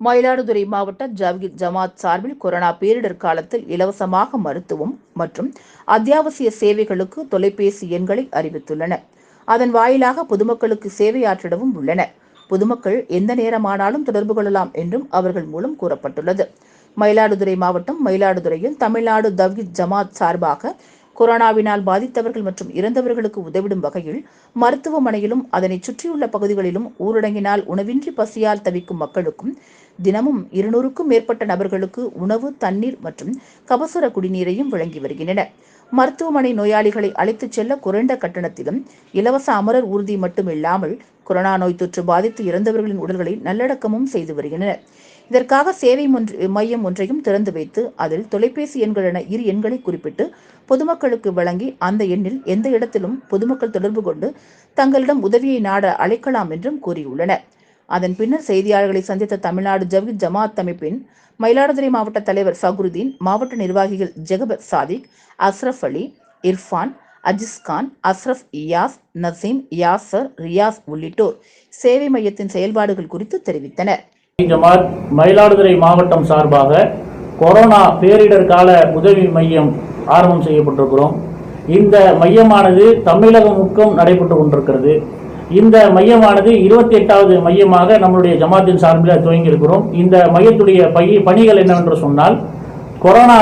மயிலாடுதுறை மாவட்ட ஜவ்கித் ஜமாத் சார்பில் கொரோனா பேரிடர் காலத்தில் இலவசமாக மருத்துவம் மற்றும் அத்தியாவசிய சேவைகளுக்கு தொலைபேசி எண்களை அறிவித்துள்ளன. அதன் வாயிலாக பொதுமக்களுக்கு சேவையாற்றிடவும் உள்ளன. பொதுமக்கள் எந்த நேரமானாலும் தொடர்பு கொள்ளலாம் என்றும் அவர்கள் மூலம் கூறப்பட்டுள்ளது. மயிலாடுதுறை மாவட்டம் மயிலாடுதுறையில் தமிழ்நாடு தவ்ஹித் ஜமாத் சார்பாக கொரோனாவினால் பாதித்தவர்கள் மற்றும் இறந்தவர்களுக்கு உதவிடும் வகையில் மருத்துவமனையிலும் அதனை சுற்றியுள்ள பகுதிகளிலும் ஊரடங்கினால் உணவின்றி பசியால் தவிக்கும் மக்களுக்கும் தினமும் இருநூறுக்கும் மேற்பட்ட நபர்களுக்கு உணவு தண்ணீர் மற்றும் கபசுர குடிநீரையும் வழங்கி வருகின்றனர் மருத்துவமனை நோயாளிகளை அழைத்துச் செல்ல குறைந்த கட்டணத்திலும் இலவச அமரர் ஊர்தி மட்டுமில்லாமல் கொரோனா நோய் தொற்று பாதித்து இறந்தவர்களின் உடல்களை நல்லடக்கமும் செய்து வருகின்றனர். இதற்காக சேவை ஒன்று மையம் ஒன்றையும் திறந்து வைத்து அதில் தொலைபேசி எண்கள் என இரு எண்களை குறிப்பிட்டு பொதுமக்களுக்கு வழங்கி அந்த எண்ணில் எந்த இடத்திலும் பொதுமக்கள் தொடர்பு கொண்டு தங்களிடம் உதவியை நாட அழைக்கலாம் என்றும் கூறியுள்ளனர். அதன் பின்னர் செய்தியாளர்களை சந்தித்த தமிழ்நாடு ஜவஹித் ஜமாத் அமைப்பின் மயிலாடுதுறை மாவட்ட தலைவர் சகுருதீன் மாவட்ட நிர்வாகிகள் ஜெகபர் சாதிக் அஸ்ரஃப் அலி இர்ஃபான் அஜிஸ்கான் அஸ்ரஃப் இயாஸ் நசீம் யாசர் ரியாஸ் உள்ளிட்டோர் சேவை மையத்தின் செயல்பாடுகள் குறித்து தெரிவித்தனர். ஜமாத் மயிலாடுதுறை மாவட்டம் சார்பாக கொரோனா பேரிடர் கால உதவி மையம் ஆரம்பம் செய்யப்பட்டிருக்கிறோம். இந்த மையமானது தமிழகம் முக்கம் நடைபெற்று கொண்டிருக்கிறது. இந்த மையமானது இருபத்தி எட்டாவது மையமாக நம்மளுடைய ஜமாத்தின் சார்பில் துவங்கி இருக்கிறோம் இந்த மையத்துடைய பை பணிகள் என்னவென்று சொன்னால் கொரோனா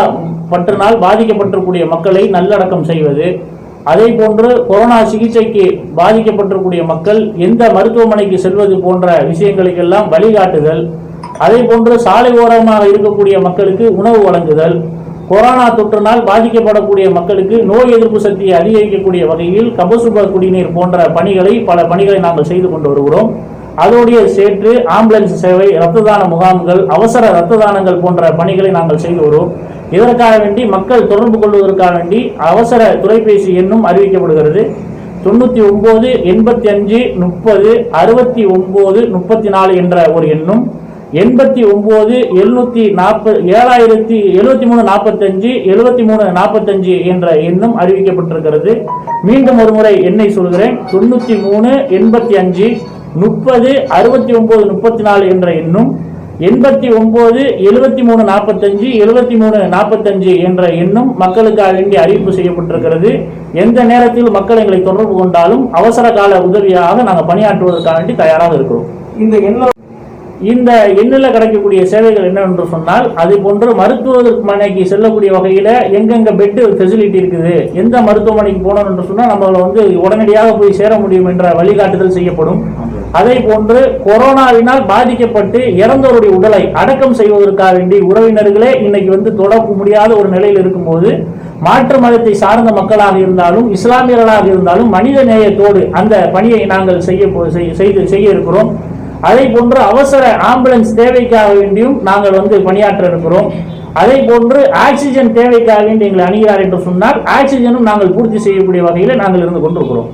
பற்றினால் பாதிக்கப்பட்டிருக்கூடிய மக்களை நல்லடக்கம் செய்வது அதே போன்று கொரோனா சிகிச்சைக்கு பாதிக்கப்பட்டிருக்கூடிய மக்கள் எந்த மருத்துவமனைக்கு செல்வது போன்ற விஷயங்களுக்கெல்லாம் வழிகாட்டுதல் அதே போன்று சாலை ஓரமாக இருக்கக்கூடிய மக்களுக்கு உணவு வழங்குதல் கொரோனா தொற்றினால் பாதிக்கப்படக்கூடிய மக்களுக்கு நோய் எதிர்ப்பு சக்தியை அதிகரிக்கக்கூடிய வகையில் கபசுப குடிநீர் போன்ற பணிகளை பல பணிகளை நாங்கள் செய்து கொண்டு வருகிறோம். அதோடைய சேர்த்து ஆம்புலன்ஸ் சேவை இரத்த தான முகாம்கள் அவசர இரத்த தானங்கள் போன்ற பணிகளை நாங்கள் செய்து வருவோம் இதற்காக வேண்டி மக்கள் தொடர்பு கொள்வதற்காக வேண்டி அவசர தொலைபேசி எண்ணும் அறிவிக்கப்படுகிறது. தொண்ணூற்றி ஒம்பது எண்பத்தி அஞ்சு முப்பது அறுபத்தி ஒம்பது முப்பத்தி நாலு என்ற ஒரு எண்ணும் எண்பத்தி ஒம்பது எழுநூற்றி நாற்பது ஏழாயிரத்தி எழுபத்தி மூணு நாற்பத்தஞ்சு எழுபத்தி மூணு நாற்பத்தஞ்சு என்ற எண்ணும் அறிவிக்கப்பட்டிருக்கிறது. மீண்டும் ஒரு முறை எண்ணை சொல்கிறேன். தொண்ணூற்றி மூணு எண்பத்தி அஞ்சு முப்பது அறுபத்தி ஒம்பது முப்பத்தி நாலு என்ற எண்ணும் எண்பத்தி ஒன்பது எழுபத்தி மூணு நாற்பத்தஞ்சு எழுபத்தி மூணு நாற்பத்தஞ்சு என்ற எண்ணும் மக்களுக்காக வேண்டி அறிவிப்பு செய்யப்பட்டிருக்கிறது. எந்த நேரத்தில் மக்கள் எங்களை தொடர்பு கொண்டாலும் அவசர கால உதவியாக நாங்கள் பணியாற்றுவதற்காக வேண்டி தயாராக இருக்கிறோம். இந்த எண்ணம் இந்த எண்ணில் கிடைக்கக்கூடிய சேவைகள் என்னவென்று சொன்னால் அதே போன்று மருத்துவமனைக்கு செல்லக்கூடிய வகையில் எங்கெங்க பெட்டு ஃபெசிலிட்டி இருக்குது எந்த மருத்துவமனைக்கு போனோம் என்று சொன்னால் நம்மளை வந்து உடனடியாக போய் சேர முடியும் என்ற வழிகாட்டுதல் செய்யப்படும். அதே போன்று கொரோனாவினால் பாதிக்கப்பட்டு இறந்தவருடைய உடலை அடக்கம் செய்வதற்காக வேண்டி உறவினர்களே இன்னைக்கு வந்து தொட முடியாத ஒரு நிலையில் இருக்கும்போது மாற்று மதத்தை சார்ந்த மக்களாக இருந்தாலும் இஸ்லாமியர்களாக இருந்தாலும் மனித நேயத்தோடு அந்த பணியை நாங்கள் செய்ய போ- செய்- செய்து செய்ய இருக்கிறோம். அதே போன்று அவசர ஆம்புலன்ஸ் தேவைக்காக வேண்டியும் நாங்கள் வந்து பணியாற்ற இருக்கிறோம். அதே போன்று ஆக்சிஜன் தேவைக்காக வேண்டி எங்களை அணுகிறார் என்று சொன்னால் ஆக்சிஜனும் நாங்கள் பூர்த்தி செய்யக்கூடிய வகையில் நாங்கள் இருந்து கொண்டிருக்கிறோம்.